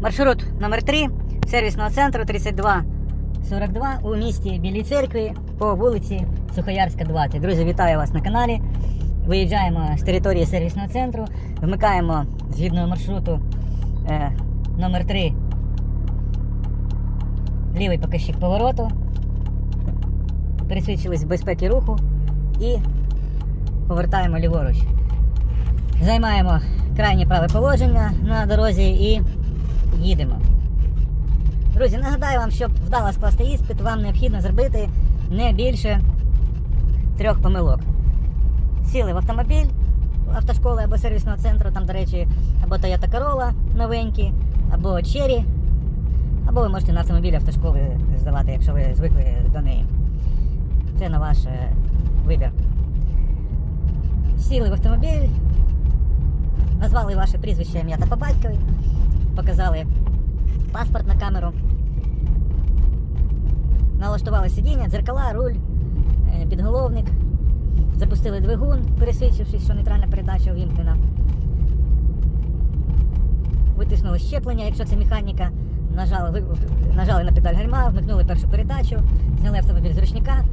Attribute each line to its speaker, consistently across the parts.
Speaker 1: Маршрут номер 3 сервісного центру 3242 у місті Білій церкві по вулиці Сухоярська, 20. Друзі, вітаю вас на каналі. Виїжджаємо з території сервісного центру, вмикаємо згідно маршруту е, номер 3 лівий показчик повороту. Пересвідчились безпеки руху і повертаємо ліворуч. Займаємо крайнє праве положення на дорозі і їдемо. Друзі, нагадаю вам, щоб вдало скласти іспит, вам необхідно зробити не більше трьох помилок. Сіли в автомобіль автошколи або сервісного центру, там, до речі, або Toyota Corolla новенькі, або Cherry, або ви можете на автомобілі автошколи здавати, якщо ви звикли до неї. Це на ваш е, вибір. Сіли в автомобіль, назвали ваше прізвище, ім'я та по батькові, показали паспорт на камеру, налаштували сидіння, дзеркала, руль, е, підголовник, запустили двигун, пересвідчившись, що нейтральна передача увімкнена. Витиснули щеплення, якщо це механіка, нажали, нажали на педаль гальма, вмикнули першу передачу, зняли автомобіль з ручника,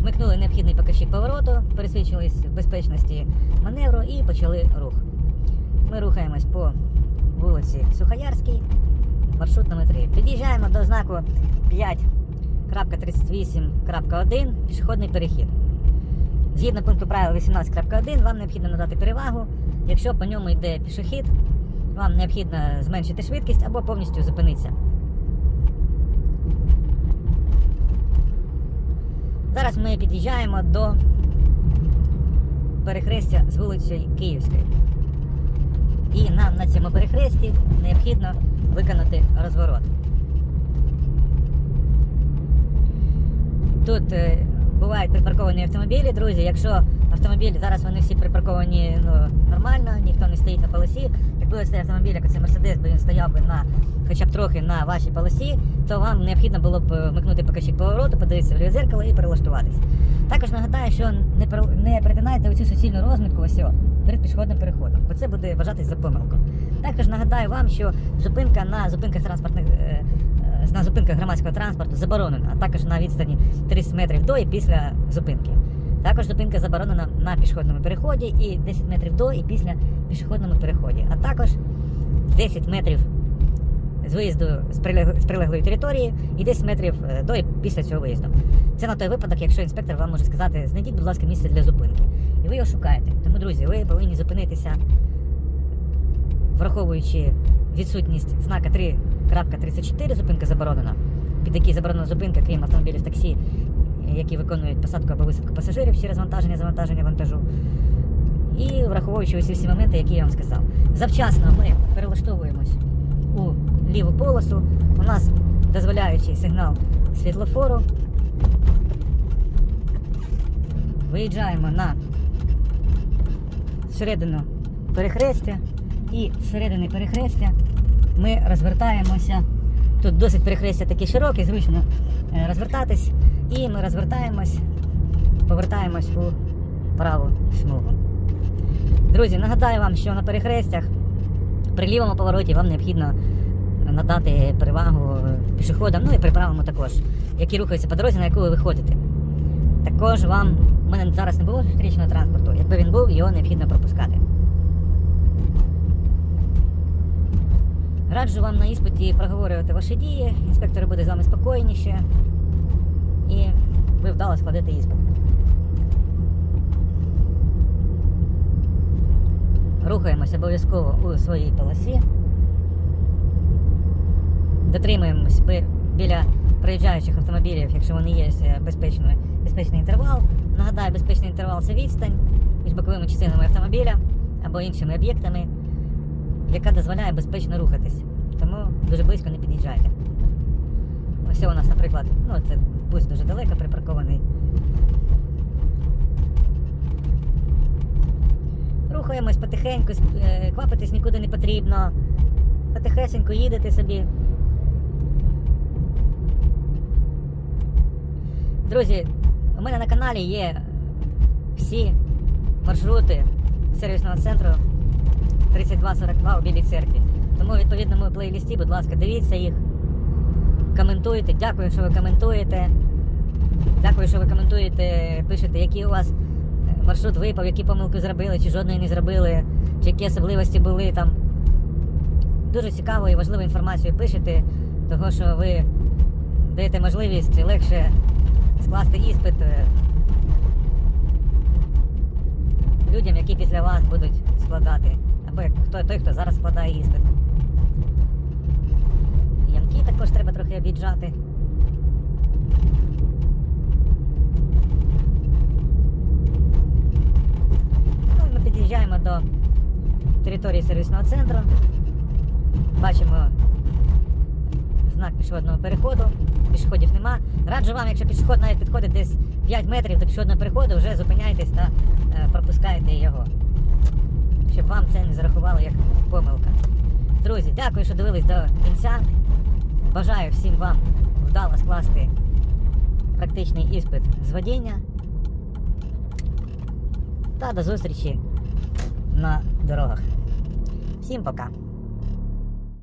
Speaker 1: вмикнули необхідний показчик повороту, пересвідчились в безпечності маневру і почали рух. Ми рухаємось по вулиці Сухоярській, маршрут номер 3. Під'їжджаємо до знаку 5.38.1 пішохідний перехід. Згідно пункту правил 18.1 вам необхідно надати перевагу, якщо по ньому йде пішохід, вам необхідно зменшити швидкість або повністю зупинитися. Зараз ми під'їжджаємо до перехрестя з вулицею Київської. Нам на цьому перехресті необхідно виконати розворот. Тут е, бувають припарковані автомобілі, друзі. Якщо автомобіль, зараз вони всі припарковані ну, нормально, ніхто не стоїть на полосі. Якби цей автомобіль, як це Мерседес, би він стояв би на хоча б трохи на вашій полосі, то вам необхідно було б е, вмикнути показчик повороту, подивитися в зеркало і перелаштуватись. Також нагадаю, що не не перетинайте оцю суцільну розмітку ось перед пішохідним переходом, бо це буде вважатись за помилку. Також нагадаю вам, що зупинка на зупинках транспортних е, е, на зупинках громадського транспорту заборонена, а також на відстані 30 метрів до і після зупинки. Також зупинка заборонена на пішохідному переході і 10 метрів до і після пішохідному переході, а також 10 метрів з виїзду з прилеглої території і 10 метрів е, до і після цього виїзду. Це на той випадок, якщо інспектор вам може сказати, знайдіть, будь ласка, місце для зупинки. І ви його шукаєте. Тому, друзі, ви повинні зупинитися, враховуючи відсутність знака 3.34, зупинка заборонена, під який заборонена зупинка, крім автомобілів таксі, які виконують посадку або висадку пасажирів через завантаження, завантаження вантажу. І враховуючи усі всі моменти, які я вам сказав. Завчасно ми перелаштовуємось у ліву полосу. У нас дозволяючий сигнал світлофору. Виїжджаємо на середину перехрестя і з середини перехрестя ми розвертаємося. Тут досить перехрестя таке широке, зручно е, розвертатись. І ми розвертаємось, повертаємось у праву смугу. Друзі, нагадаю вам, що на перехрестях при лівому повороті вам необхідно надати перевагу пішоходам, ну і при правому також, які рухаються по дорозі, на яку ви виходите. Також вам, у мене зараз не було зустрічного транспорту, якби він був, його необхідно пропускати. Раджу вам на іспиті проговорювати ваші дії, інспектор буде з вами спокійніше і ви вдало складете іспит. Рухаємося обов'язково у своїй полосі. Дотримуємось би- біля проїжджаючих автомобілів, якщо вони є е, безпечною, безпечний інтервал. Нагадаю, безпечний інтервал це відстань між боковими частинами автомобіля або іншими об'єктами, яка дозволяє безпечно рухатись. Тому дуже близько не під'їжджайте. Ось у нас, наприклад, ну це бус дуже далеко припаркований. Рухаємось потихеньку, е, квапитись нікуди не потрібно. Потихесенько їдете собі. Друзі, у мене на каналі є всі маршрути сервісного центру 3242 у Білій церкві. Тому в відповідному плейлісті, будь ласка, дивіться їх, коментуйте. Дякую, що ви коментуєте. Дякую, що ви коментуєте, пишете, який у вас е, маршрут випав, які помилки зробили, чи жодної не зробили, чи які особливості були там. Дуже цікаву і важливу інформацію пишете, того що ви даєте можливість легше скласти іспит е, людям, які після вас будуть складати. Або хто, той, хто зараз складає іспит. Ямки також треба трохи об'їжджати. Ну, ми під'їжджаємо до території сервісного центру. Бачимо знак пішохідного переходу. Пішоходів нема. Раджу вам, якщо пішохід навіть підходить десь 5 метрів до пішохідного переходу, вже зупиняйтесь та е, пропускаєте його. Щоб вам це не зарахувало як помилка. Друзі, дякую, що дивились до кінця. Бажаю всім вам вдало скласти практичний іспит з водіння. Та до зустрічі на дорогах. Всім пока!